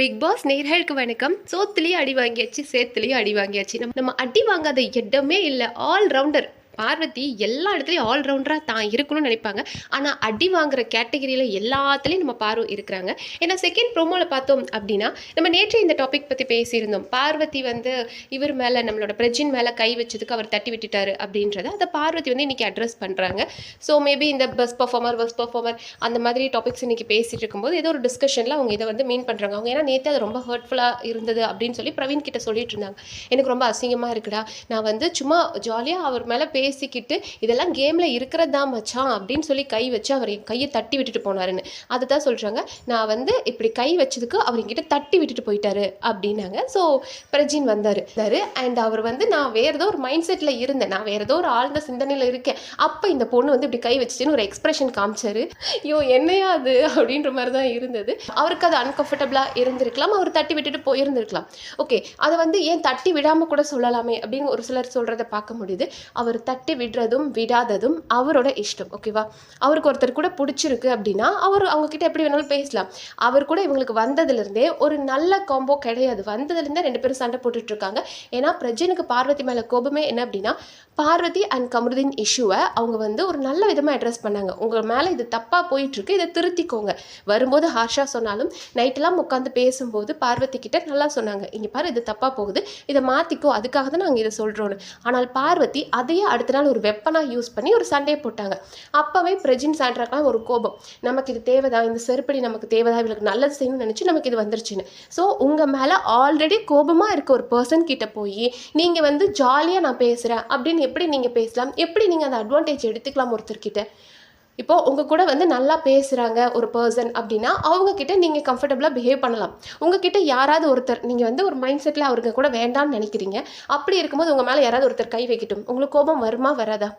Big pass நேர்களுக்கு வணக்கம். சோத்துலேயும் அடி வாங்கியாச்சு சேத்துலேயும் அடி வாங்கியாச்சு. நம்ம நம்ம அடி வாங்காத இடமே இல்லை. ஆல் ரவுண்டர் பார்வதி எல்லா இடத்துலையும் ஆல்ரவுண்டராக தான் இருக்கணும்னு நினைப்பாங்க. ஆனால் அடி வாங்குற கேட்டகரியில் எல்லாத்துலேயும் நம்ம பார்வை இருக்கிறாங்க. ஏன்னா செகண்ட் ப்ரோமோவில் பார்த்தோம் அப்படின்னா நம்ம நேற்று இந்த டாபிக் பற்றி பேசியிருந்தோம். பார்வதி வந்து இவர் மேலே நம்மளோட பிரஜின் மேலே கை வச்சதுக்கு அவர் தட்டி விட்டுட்டாரு அப்படின்றத அதை பார்வதி வந்து இன்றைக்கி அட்ரஸ் பண்ணுறாங்க ஸோ மேபி இந்த பஸ் பர்ஃபார்மர் பஸ் பர்ஃபார்மர் அந்த மாதிரி டாபிக்ஸ் இன்றைக்கி பேசிகிட்டு இருக்கும்போது ஏதோ ஒரு டிஸ்கஷனில் அவங்க இதை வந்து மீன் பண்ணுறாங்க அவங்க ஏன்னா நேற்று அது ரொம்ப ஹர்ட்ஃபுல்லாக இருந்தது அப்படின்னு சொல்லி பிரவீன் கிட்ட சொல்லிட்டு இருந்தாங்க. எனக்கு ரொம்ப அசிங்கமாக இருக்குடா. நான் வந்து சும்மா ஜாலியாக அவர் மேலே பே பேசிக்கிட்டு இதெல்லாம் கேமில் இருக்கிறதா மச்சான்? அப்படின்னு சொல்லி கை வச்சு அவர் என் கையை தட்டி விட்டுட்டு போனாருன்னு. அதை தான் சொல்கிறாங்க நான் வந்து இப்படி கை வச்சதுக்கு அவர் என்கிட்ட தட்டி விட்டுட்டு போயிட்டாரு அப்படின்னாங்க. ஸோ பிரஜின் வந்தார். வந்தார். அண்ட் அவர் வந்து நான் வேறு ஏதோ ஒரு மைண்ட் செட்டில் இருந்தேன். நான் வேறு ஏதோ ஒரு ஆழ்ந்த சிந்தனையில் இருக்கேன். அப்போ இந்த பொண்ணு வந்து இப்படி கை வச்சுன்னு ஒரு எக்ஸ்பிரஷன் காமிச்சாரு. ஐயோ என்னையா அது? அப்படின்ற மாதிரி தான் இருந்தது. அவருக்கு அது அன்கம்ஃபர்டபுளாக இருந்திருக்கலாம். அவர் தட்டி விட்டுட்டு போயிருந்திருக்கலாம். ஓகே அதை வந்து ஏன் தட்டி விடாமல் கூட சொல்லலாமே அப்படின்னு ஒரு சிலர் சொல்கிறத பார்க்க முடியுது. அவர் தட்டி விடுறதும் விடாததும் அவரோட இஷ்டம் ஓகேவா அவருக்கு ஒருத்தர் கூட பிடிச்சிருக்கு அப்படின்னா அவர் அவங்கக்கிட்ட எப்படி வேணாலும் பேசலாம். அவர் கூட இவங்களுக்கு வந்ததுலேருந்தே ஒரு நல்ல காம்போ கிடையாது. வந்ததுலேருந்தே ரெண்டு பேரும் சண்டை போட்டுட்டு இருக்காங்க ஏன்னா பிரஜனுக்கு பார்வதி மேலே கோபமே என்ன அப்படின்னா பார்வதி அண்ட் கமருதீன் இஷ்யூவை அவங்க வந்து ஒரு நல்ல விதமாக அட்ரஸ் பண்ணாங்க. உங்கள் மேலே இது தப்பாக போயிட்டுருக்கு இதை திருத்திக்கோங்க. வரும்போது ஹார்ஷா சொன்னாலும் நைட்டெல்லாம் உட்காந்து பேசும்போது பார்வதி கிட்ட நல்லா சொன்னாங்க. இங்கே பாரு இது தப்பாக போகுது. இதை மாற்றிக்கோ அதுக்காக தான் நாங்கள் இதை சொல்கிறோன்னு ஆனால் பார்வதி அதையே அடுத்த நாள் ஒரு வெப்பனாக யூஸ் பண்ணி ஒரு சண்டையை போட்டாங்க. அப்போவே பிரஜின் சாண்ட்ராக்கெலாம் ஒரு கோபம். நமக்கு இது தேவைதான். இந்த செருப்படி நமக்கு தேவைதான். இவளுக்கு நல்லது செய்யணும்னு நினச்சி நமக்கு இது வந்துருச்சுன்னு. ஸோ உங்கள் மேலே ஆல்ரெடி கோபமாக இருக்க ஒரு பர்சன் கிட்ட போய் நீங்கள் வந்து ஜாலியாக நான் பேசுகிறேன் அப்படின்னு எப்படி நீங்கள் பேசலாம்? எப்படி நீங்கள் அந்த அட்வான்டேஜ் எடுத்துக்கலாம் ஒருத்தர்கிட்ட? இப்போ உங்கள் கூட வந்து நல்லா பேசுகிறாங்க ஒரு பர்சன் அப்படின்னா அவங்கக்கிட்ட நீங்கள் கம்ஃபர்டபுளாக பிஹேவ் பண்ணலாம். உங்ககிட்ட யாராவது ஒருத்தர் நீங்கள் வந்து ஒரு மைண்ட் செட்டில் அவருக்கு கூட வேண்டாம்னு நினைக்கிறீங்க. அப்படி இருக்கும்போது உங்கள் மேலே யாராவது ஒருத்தர் கை வைக்கட்டும். உங்களுக்கு கோபம் வருமா வராதா?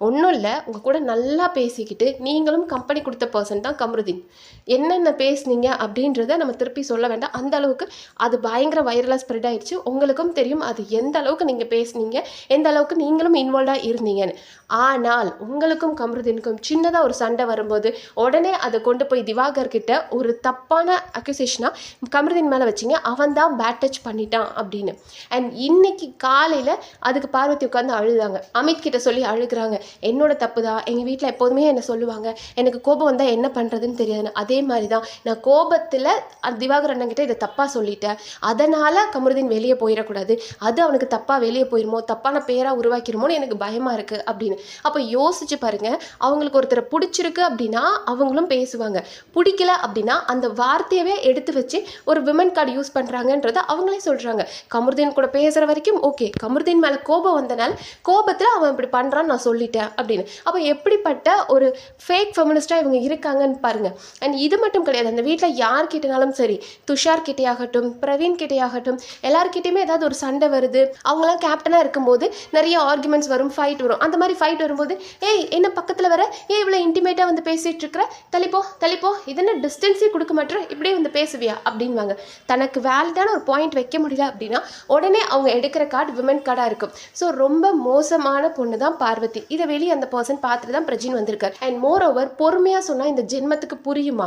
ஒன்றும் இல்லை உங்கள் கூட நல்லா பேசிக்கிட்டு நீங்களும் கம்பெனி கொடுத்த பர்சன் தான் கமருதீன். என்னென்ன பேசுனீங்க அப்படின்றத நம்ம திருப்பி சொல்ல வேண்டாம். அந்த அளவுக்கு அது பயங்கர வைரலாக ஸ்ப்ரெட் ஆயிடுச்சு. உங்களுக்கும் தெரியும் அது எந்த அளவுக்கு நீங்கள் பேசுனீங்க எந்த அளவுக்கு நீங்களும் இன்வால்வாக இருந்தீங்கன்னு. ஆனால் உங்களுக்கும் கமருதீனுக்கும் சின்னதாக ஒரு சண்டை வரும்போது உடனே அதை கொண்டு போய் திவாகர் கிட்ட ஒரு தப்பான அக்யூசேஷனாக கமருதீன் மேலே வச்சிங்க. அவன் தான் பேட் டச் பண்ணிட்டான் அப்படின்னு. அண்ட் இன்னைக்கு காலையில் அதுக்கு பார்வதி உட்காந்து அழுதாங்க. அமித் கிட்ட சொல்லி அழுகுறாங்க. என்னோட தப்பு தான் எங்கள் வீட்டில் எப்போதுமே என்னை சொல்லுவாங்க எனக்கு கோபம் வந்தால் என்ன பண்ணுறதுன்னு தெரியாதுன்னு. அதே மாதிரி தான் நான் கோபத்தில் திவாகர் அண்ணங்கிட்ட இதை தப்பாக சொல்லிட்டேன். அதனால் கமருதீன் வெளியே போயிடக்கூடாது. அது அவனுக்கு தப்பாக வெளியே போயிருமோ தப்பான பேராக உருவாக்கிருமோன்னு எனக்கு பயமாக இருக்குது அப்படின்னு. அப்போ யோசிச்சு பாருங்கள் அவங்களுக்கு ஒருத்தரை பிடிச்சிருக்கு அப்படின்னா அவங்களும் பேசுவாங்க. பிடிக்கல அப்படின்னா அந்த வார்த்தையவே எடுத்து வச்சு ஒரு விமன் கார்டு யூஸ் பண்ணுறாங்கன்றத அவங்களே சொல்கிறாங்க கமருதீன் கூட பேசுகிற வரைக்கும் ஓகே கமருதீன் மேலே கோபம் வந்தனால் கோபத்தில் அவன் இப்படி பண்ணுறான்னு நான் சொல்லிட்டேன். அப்படின்னு. அப்போ எப்படிப்பட்ட ஒரு ஃபேக் ஃபெமினிஸ்ட்டாக இவங்க இருக்காங்கன்னு பாருங்க. அண்ட் இது மட்டும் கிடையாது. அந்த வீட்டில் யார் கிட்டனாலும் சரி துஷார் கிட்டேயாகட்டும் பிரவீன் கிட்டேயாகட்டும் எல்லாருக்கிட்டேயுமே ஏதாவது ஒரு சண்டை வருது. அவங்களாம் கேப்டனாக இருக்கும்போது நிறைய ஆர்குமெண்ட்ஸ் வரும் ஃபைட் வரும். அந்த மாதிரி ஃபைட் வரும்போது ஏய் என்ன பக்கத்தில் வர? ஏ இவ்வளோ இன்டிமேட்டாக வந்து பேசிகிட்டு இருக்கிற? தள்ளிப்போ தள்ளிப்போ இதென்ன டிஸ்டன்ஸே கொடுக்க மாட்டோம் இப்படியே வந்து பேசுவியா? அப்படின்வாங்க தனக்கு வேலிடான ஒரு பாயிண்ட் வைக்க முடியல அப்படின்னா உடனே அவங்க எடுக்கிற கார்டு விமன் கார்டாக இருக்கும். ஸோ ரொம்ப மோசமான பொண்ணு தான் பார்வதி. இதை வெளியே அந்த பர்சன் பார்த்துட்டு தான் பிரஜின் வந்திருக்கார். அண்ட் மோர் ஓவர் பொறுமையாக சொன்னால் இந்த ஜென்மத்துக்கு புரியுமா?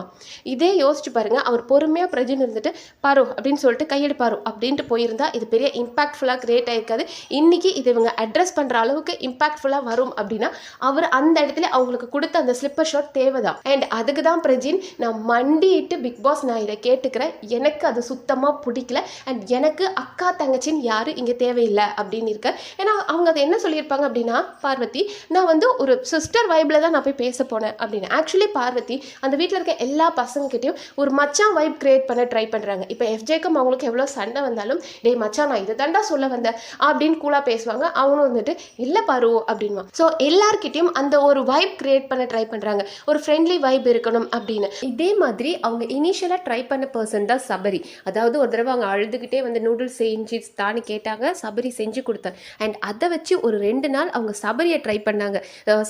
இதே யோசிச்சு பாருங்க அவர் பொறுமையாக பிரஜின் இருந்துட்டு பாரு அப்படின்னு சொல்லிட்டு கையெடுப்பாரு அப்படின்ட்டு போயிருந்தா இது பெரிய இம்பாக்ட்ஃபுல்லாக கிரியேட் ஆயிருக்காது. இன்னைக்கு இது இவங்க அட்ரஸ் பண்ணுற அளவுக்கு இம்பாக்ட்ஃபுல்லாக வரும் அப்படின்னா அவர் அந்த இடத்துல அவங்களுக்கு கொடுத்த அந்த ஸ்லிப்பர் ஷாட் தேவைதான். அண்ட் அதுக்கு தான் பிரஜின் நான் மண்டிட்டு பிக் பாஸ் நான் இதை கேட்டுக்கிறேன். எனக்கு அது சுத்தமாக பிடிக்கல. அண்ட் எனக்கு அக்கா தங்கச்சின்னு யாரும் இங்கே தேவையில்லை. அப்படின்னு இருக்க ஏன்னா அவங்க அதை என்ன சொல்லியிருப்பாங்க அப்படின்னா பார்வதி நான் வந்து ஒரு சிஸ்டர் வைப்பில் தான் நான் போய் பேச போனேன் அப்படின்னு. ஆக்சுவலி பார்வதி அந்த வீட்டில் இருக்க எல்லா பசங்ககிட்டையும் ஒரு மச்சான் வைப் கிரியேட் பண்ண ட்ரை பண்ணுறாங்க இப்போ எஃப்ஜேக்கும் அவங்களுக்கு எவ்வளோ சண்டை வந்தாலும் டே மச்சான் நான் இதை தாண்டா சொல்ல வந்தேன் அப்படின்னு கூலாக பேசுவாங்க. அவனும் வந்துட்டு இல்லை பாரு அப்படின்வான் ஸோ எல்லார்கிட்டையும் அந்த ஒரு வைப் கிரியேட் பண்ண ட்ரை பண்ணுறாங்க ஒரு ஃப்ரெண்ட்லி வைப் இருக்கணும் அப்படின்னு. இதே மாதிரி அவங்க இனிஷியலாக ட்ரை பண்ண பர்சன் தான் சபரி. அதாவது ஒரு தடவை அவங்க அழுதுகிட்டே வந்து நூடுல்ஸ் செஞ்சு தானு கேட்டாங்க சபரி செஞ்சு கொடுத்தேன். அண்ட் அதை வச்சு ஒரு ரெண்டு நாள் அவங்க சபரியை ட்ரை பண்ண பண்ணாங்க.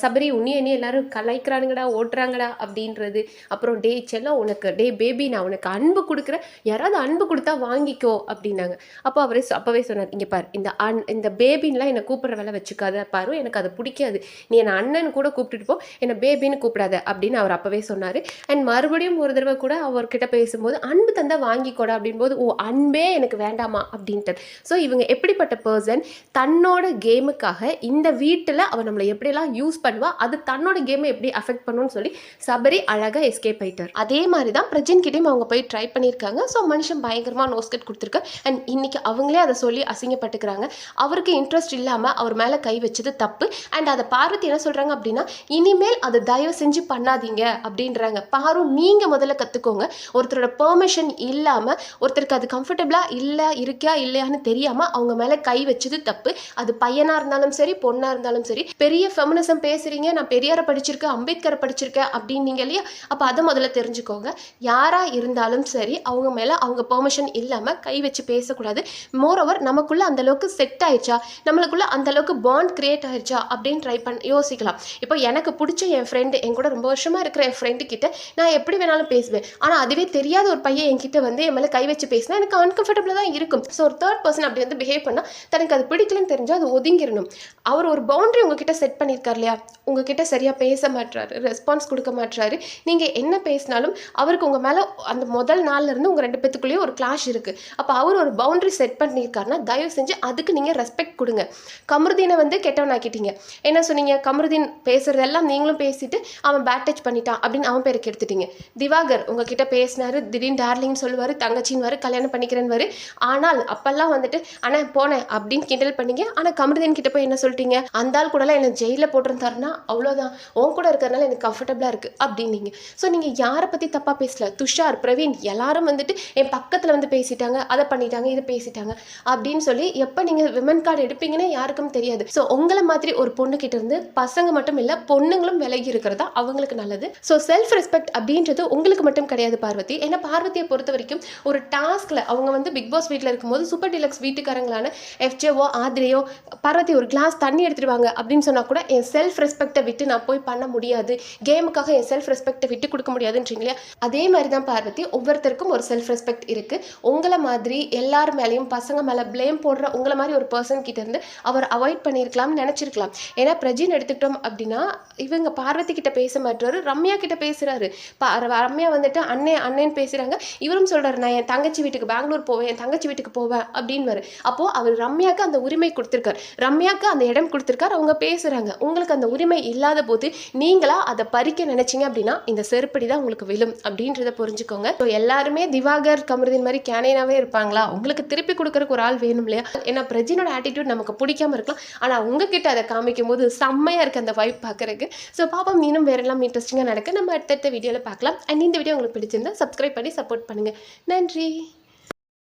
சபரி உன்னி என்ன எல்லாரும் கலாய்க்கிறானுங்கடா ஓட்டுறாங்கடா அப்படின்றது. அப்புறம் டே செல்லம் உனக்கு டே பேபி நான் உனக்கு அன்பு கொடுக்குறேன். யாராவது அன்பு கொடுத்தா வாங்கிக்கோ அப்படின்னாங்க. அப்போ அவரே அப்போவே அப்பவே சொன்னார் இங்கே பாரு இந்த அன் இந்த பேபின்லாம் என்னை கூப்பிட்ற வேலை வச்சுக்காத பாரு எனக்கு அது பிடிக்காது. நீ என்னை அண்ணன் கூட கூப்பிட்டுட்டு போ என்னை பேபின்னு கூப்பிடாத அப்படின்னு அவர் அப்பவே சொன்னார். அண்ட் மறுபடியும் ஒரு தடவை கூட அவர்கிட்ட பேசும்போது அன்பு தந்தால் வாங்கிக்கோடா அப்படின்போது ஓ அன்பே எனக்கு வேண்டாமா? அப்படின்ட்டு ஸோ இவங்க எப்படிப்பட்ட பர்சன் தன்னோட கேமுக்காக இந்த வீட்டில் அவன் நம்மளை எப்படியெல்லாம் யூஸ் பண்ணுவா அது தன்னோட கேமை எப்படி அஃபெக்ட் பண்ணுன்னு சொல்லி சபரி அழகாக எஸ்கேப் ஆயிட்டார். அதே மாதிரி தான் பிரஜன் கிட்டேயும் அவங்க போய் ட்ரை பண்ணியிருக்காங்க. ஸோ மனுஷன் பயங்கரமாக நோஸ்கட் கொடுத்துருக்க. அண்ட் இன்னைக்கு அவங்களே அதை சொல்லி அசிங்கப்பட்டுக்கிறாங்க. அவருக்கு இன்ட்ரெஸ்ட் இல்லாமல் அவர் மேலே கை வச்சது தப்பு. அண்ட் அதை பார்வதி என்ன சொல்கிறாங்க அப்படின்னா இனிமேல் அதை தயவு செஞ்சு பண்ணாதீங்க அப்படின்றாங்க. பாரு நீங்கள் முதல்ல கற்றுக்கோங்க ஒருத்தரோட பெர்மிஷன் இல்லாமல் ஒருத்தருக்கு அது கம்ஃபர்டபுளாக இல்லை இருக்கா இல்லையான்னு தெரியாமல் அவங்க மேலே கை வச்சது தப்பு. அது பையனாக இருந்தாலும் சரி பொண்ணாக இருந்தாலும் சரி பெரிய ஃபெமினிசம் பேசுகிறீங்க நான் பெரியாரை படிச்சிருக்கேன் அம்பேத்கரை படிச்சிருக்கேன் அப்படின்னீங்க இல்லையா? அப்போ அதை முதல்ல தெரிஞ்சுக்கோங்க. யாராக இருந்தாலும் சரி அவங்க மேலே அவங்க பெர்மிஷன் இல்லாமல் கை வச்சு பேசக்கூடாது. மோரோவர் நமக்குள்ளே அந்த அளவுக்கு செட் ஆயிடுச்சா? நம்மளுக்குள்ளே அந்த அளவுக்கு பாண்ட் கிரியேட் ஆயிடுச்சா? அப்படின்னு ட்ரை பண்ண யோசிக்கலாம். இப்போ எனக்கு பிடிச்ச என் ஃப்ரெண்டு என் கூட ரொம்ப வருஷமாக இருக்கிற என் ஃப்ரெண்டு கிட்ட நான் எப்படி வேணாலும் பேசுவேன். ஆனால் அதுவே தெரியாத ஒரு பையன் என்கிட்ட வந்து என் மேலே கை வச்சு பேசினா எனக்கு அன்கம்ஃபர்டபுளாக தான் இருக்கும். ஸோ ஒரு தேர்ட் பர்சன் அப்படி வந்து பிஹேவ் பண்ணால் தனக்கு அது பிடிக்கலன்னு தெரிஞ்சால் அது ஒதுங்கிடணும் அவர் ஒரு பவுண்ட்ரி உங்ககிட்ட செட் பண்ணியிருக்கார் இல்லையா? உங்ககிட்ட சரியாக பேச மாட்டுறாரு ரெஸ்பான்ஸ் கொடுக்க மாட்டுறாரு நீங்கள் என்ன பேசினாலும் அவருக்கு உங்கள் மேலே அந்த முதல் நாள்ல இருந்து உங்கள் ரெண்டு பேத்துக்குள்ளேயே ஒரு கிளாஷ் இருக்குது அப்போ அவர் ஒரு பவுண்ட்ரி செட் பண்ணியிருக்காருன்னா தயவு செஞ்சு அதுக்கு நீங்கள் ரெஸ்பெக்ட் கொடுங்க. கமருதீனை வந்து கெட்டவனாக்கிட்டீங்க. என்ன சொன்னீங்க? கமருதீன் பேசுறதெல்லாம் நீங்களும் பேசிட்டு அவன் பேட் டச் பண்ணிட்டான் அப்படின்னு அவன் பேருக்கு எடுத்துட்டீங்க திவாகர் உங்ககிட்ட பேசினார் திடீர்னு டார்லிங் சொல்லுவார் தங்கச்சின்னு வரு கல்யாணம் பண்ணிக்கிறேன்னு வரு. ஆனால் அப்போல்லாம் வந்துட்டு ஆனால் போனேன் அப்படின்னு கிண்டல் பண்ணீங்க. ஆனால் கமருதீன் கிட்ட போய் என்ன சொல்லிட்டீங்க? அந்த ஆள் கூடலாம் என்ன ஜெயிலில் போட்டிருந்தாருன்னா அவ்வளோதான் உன் கூட இருக்கிறதுனால எனக்கு கம்ஃபர்டபுளாக இருக்குது அப்படின்னீங்க. ஸோ நீங்கள் யாரை பற்றி தப்பாக பேசல? துஷார் பிரவீன் எல்லாரும் வந்துட்டு என் பக்கத்தில் வந்து பேசிட்டாங்க அதை பண்ணிட்டாங்க இதை பேசிட்டாங்க அப்படின்னு சொல்லி எப்போ நீங்கள் விமன் கார்டு எடுப்பீங்கன்னு யாருக்கும் தெரியாது. ஸோ உங்களை மாதிரி ஒரு பொண்ணு கிட்ட இருந்து பசங்க மட்டும் இல்லை பொண்ணுங்களும் விலகி இருக்கிறதா அவங்களுக்கு நல்லது. ஸோ செல்ஃப் ரெஸ்பெக்ட் அப்படின்றது உங்களுக்கு மட்டும் கிடையாது பார்வதி. ஏன்னா பார்வதியை பொறுத்த வரைக்கும் ஒரு டாஸ்கில் அவங்க வந்து பிக் பாஸ் வீட்டில் இருக்கும்போது சூப்பர் டிலக்ஸ் வீட்டுக்காரங்களான எஃப்ஜேவோ ஆதிரையோ பார்வதி ஒரு கிளாஸ் தண்ணி எடுத்துட்டு வாங்க அப்படின்னு சொன்னால் கூட என் செல்ஃப் ரெஸ்பெக்டை விட்டு நான் போய் பண்ண முடியாது. கேமுக்காக என் செல்ஃப் ரெஸ்பெக்டை விட்டு கொடுக்க முடியாதுன்றீங்களா? அதே மாதிரி தான் பார்வதி ஒவ்வொருத்தருக்கும் ஒரு செல்ஃப் ரெஸ்பெக்ட் இருக்குது உங்களை மாதிரி எல்லார் மேலேயும் பசங்க மேலே ப்ளேம் போடுற உங்களை மாதிரி ஒரு பர்சன் கிட்டேருந்து அவர் அவாய்ட் பண்ணியிருக்கலாம்னு நினச்சிருக்கலாம். ஏன்னா பிரஜின் எடுத்துக்கிட்டோம் அப்படின்னா இவங்க பார்வதி கிட்ட பேச மாட்டுறாரு ரம்யா கிட்ட பேசுகிறாரு பா ரம்யா வந்துட்டு அண்ணே அண்ணேன்னு பேசுகிறாங்க இவரும் சொல்கிறார் நான் என் தங்கச்சி வீட்டுக்கு பெங்களூர் போவேன் என் தங்கச்சி வீட்டுக்கு போவேன் அப்படின்னு அப்போது அவர் ரம்யாக்கு அந்த உரிமை கொடுத்துருக்காரு. ரம்யாக்கு அந்த இடம் கொடுத்துருக்காரு அவங்க பேசுறாங்க உங்களுக்கு அந்த உரிமை இல்லாத போது நீங்களா அதை பறிக்க நினைச்சீங்க அப்படின்னா இந்த செருப்படி தான் உங்களுக்கு விழும் அப்படின்றத புரிஞ்சுக்கோங்க. ஸோ எல்லாருமே திவாகர் கமருதின் மாதிரி கேனைனாவே இருப்பாங்களா? உங்களுக்கு திருப்பி கொடுக்கறக்கு ஒரு ஆள் வேணும் இல்லையா? ஏன்னா பிரஜினோட ஆட்டிடியூட் நமக்கு பிடிக்காம இருக்கலாம். ஆனால் உங்ககிட்ட அதை காமிக்கும் போது செம்மையா இருக்கு அந்த வைப் பார்க்கறதுக்கு. ஸோ பாப்பா இன்னும் வேற எல்லாம் இன்ட்ரெஸ்டிங்காக நடக்க. நம்ம அடுத்தடுத்த வீடியோவில் பார்க்கலாம். அண்ட் இந்த வீடியோ உங்களுக்கு பிடிச்சிருந்தா சப்ஸ்கிரைப் பண்ணி சப்போர்ட் பண்ணுங்க. நன்றி.